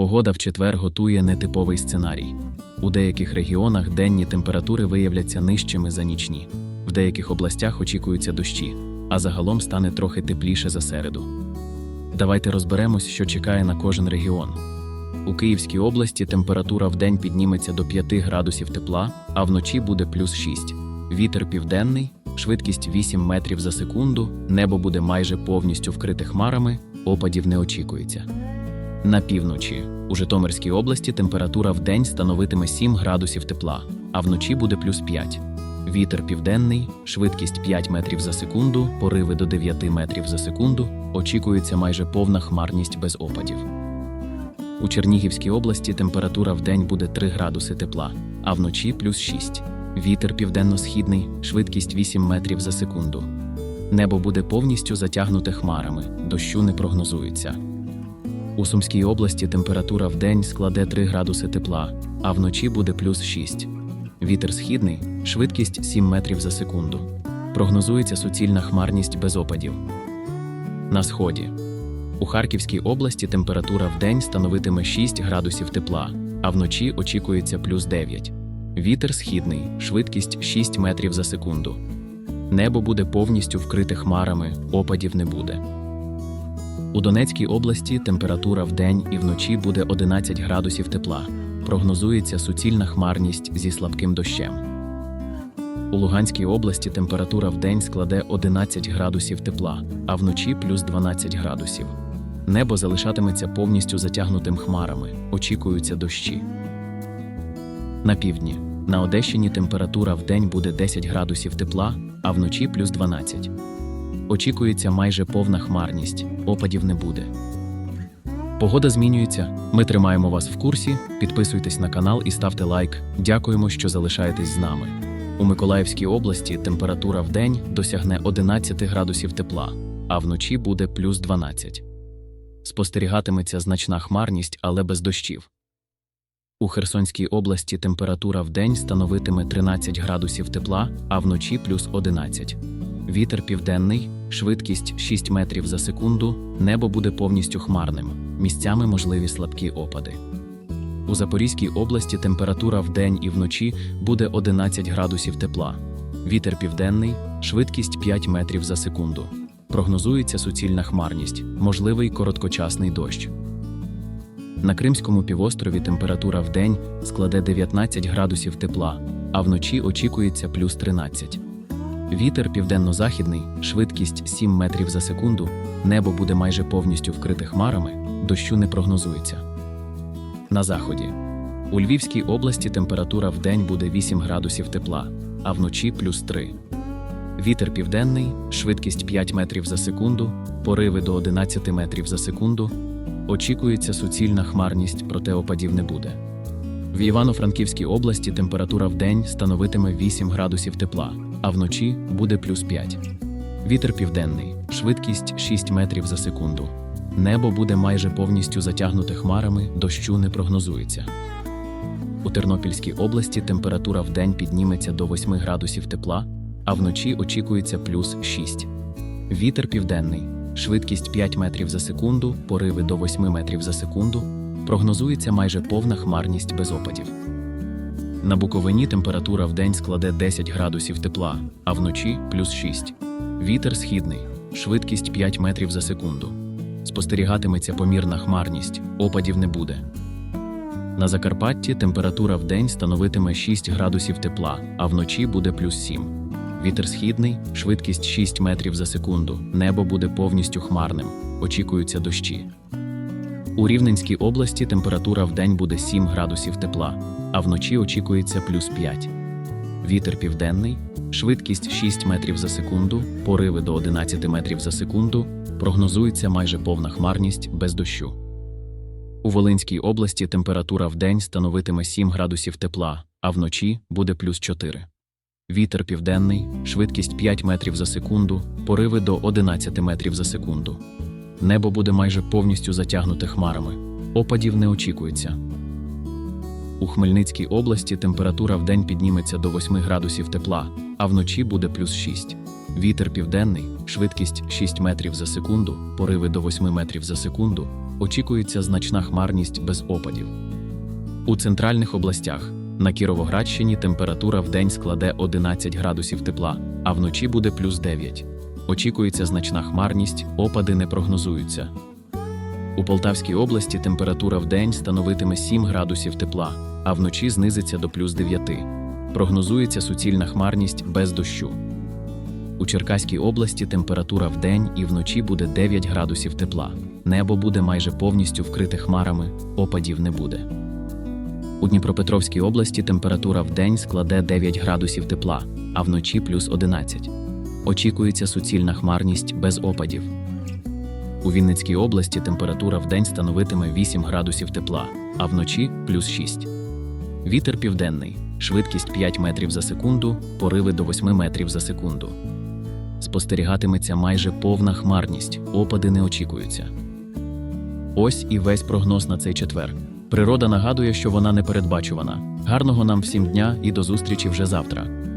Погода в четвер готує нетиповий сценарій. У деяких регіонах денні температури виявляться нижчими за нічні. В деяких областях очікуються дощі, а загалом стане трохи тепліше за середу. Давайте розберемось, що чекає на кожен регіон. У Київській області температура в день підніметься до 5 градусів тепла, а вночі буде плюс 6. Вітер південний, швидкість 8 метрів за секунду, небо буде майже повністю вкрите хмарами, опадів не очікується. На півночі у Житомирській області температура в день становитиме 7 градусів тепла, а вночі буде плюс 5. Вітер південний, швидкість 5 метрів за секунду, пориви до 9 метрів за секунду, очікується майже повна хмарність без опадів. У Чернігівській області температура в день буде 3 градуси тепла, а вночі плюс 6. Вітер південно-східний, швидкість 8 метрів за секунду. Небо буде повністю затягнуте хмарами, дощу не прогнозується. У Сумській області температура в день складе 3 градуси тепла, а вночі буде плюс 6. Вітер східний, швидкість 7 метрів за секунду. Прогнозується суцільна хмарність без опадів. На сході. У Харківській області температура в день становитиме 6 градусів тепла, а вночі очікується плюс 9. Вітер східний, швидкість 6 метрів за секунду. Небо буде повністю вкрите хмарами, опадів не буде. У Донецькій області температура в день і вночі буде 11 градусів тепла. Прогнозується суцільна хмарність зі слабким дощем. У Луганській області температура в день складе 11 градусів тепла, а вночі плюс 12 градусів. Небо залишатиметься повністю затягнутим хмарами, очікуються дощі. На півдні. На Одещині температура в день буде 10 градусів тепла, а вночі плюс 12. Очікується майже повна хмарність, опадів не буде. Погода змінюється. Ми тримаємо вас в курсі. Підписуйтесь на канал і ставте лайк. Дякуємо, що залишаєтесь з нами. У Миколаївській області температура в день досягне 11 градусів тепла, а вночі буде плюс 12. Спостерігатиметься значна хмарність, але без дощів. У Херсонській області температура в день становитиме 13 градусів тепла, а вночі плюс 11. Вітер південний, швидкість 6 метрів за секунду, небо буде повністю хмарним, місцями можливі слабкі опади. У Запорізькій області температура в день і вночі буде 11 градусів тепла. Вітер південний, швидкість 5 метрів за секунду. Прогнозується суцільна хмарність, можливий короткочасний дощ. На Кримському півострові температура в день складе 19 градусів тепла, а вночі очікується плюс 13. Вітер південно-західний, швидкість 7 метрів за секунду, небо буде майже повністю вкрите хмарами, дощу не прогнозується. На заході. У Львівській області температура в день буде 8 градусів тепла, а вночі плюс 3. Вітер південний, швидкість 5 метрів за секунду, пориви до 11 метрів за секунду. Очікується суцільна хмарність, проте опадів не буде. В Івано-Франківській області температура в день становитиме 8 градусів тепла, а вночі буде плюс 5. Вітер південний, швидкість 6 метрів за секунду. Небо буде майже повністю затягнуте хмарами, дощу не прогнозується. У Тернопільській області температура в день підніметься до 8 градусів тепла, а вночі очікується плюс 6. Вітер південний, швидкість 5 метрів за секунду, пориви до 8 метрів за секунду. Прогнозується майже повна хмарність без опадів. На Буковині температура в день складе 10 градусів тепла, а вночі плюс 6. Вітер східний, швидкість 5 метрів за секунду. Спостерігатиметься помірна хмарність, опадів не буде. На Закарпатті температура в день становитиме 6 градусів тепла, а вночі буде плюс 7. Вітер східний, швидкість 6 метрів за секунду. Небо буде повністю хмарним. Очікуються дощі. У Рівненській області температура в день буде 7 градусів тепла, а вночі очікується плюс 5. Вітер південний, швидкість 6 метрів за секунду, пориви до 11 метрів за секунду. Прогнозується майже повна хмарність без дощу. У Волинській області температура в день становитиме 7 градусів тепла, а вночі буде плюс 4. Вітер південний, швидкість 5 метрів за секунду, пориви до 11 метрів за секунду. Небо буде майже повністю затягнуте хмарами. Опадів не очікується. У Хмельницькій області температура в день підніметься до 8 градусів тепла, а вночі буде плюс 6. Вітер південний, швидкість 6 метрів за секунду, пориви до 8 метрів за секунду. очікується значна хмарність без опадів. У центральних областях на Кіровоградщині температура вдень складе 11 градусів тепла, а вночі буде плюс 9. Очікується значна хмарність, опади не прогнозуються. У Полтавській області температура вдень становитиме 7 градусів тепла, а вночі знизиться до плюс 9. Прогнозується суцільна хмарність без дощу. У Черкаській області температура вдень і вночі буде 9 градусів тепла. Небо буде майже повністю вкрите хмарами, опадів не буде. У Дніпропетровській області температура вдень складе 9 градусів тепла, а вночі плюс 11. Очікується суцільна хмарність без опадів. У Вінницькій області температура вдень становитиме 8 градусів тепла, а вночі плюс 6. Вітер південний, швидкість 5 метрів за секунду, пориви до 8 метрів за секунду. Спостерігатиметься майже повна хмарність, опади не очікуються. Ось і весь прогноз на цей четвер. Природа нагадує, що вона непередбачувана. Гарного нам всім дня і до зустрічі вже завтра.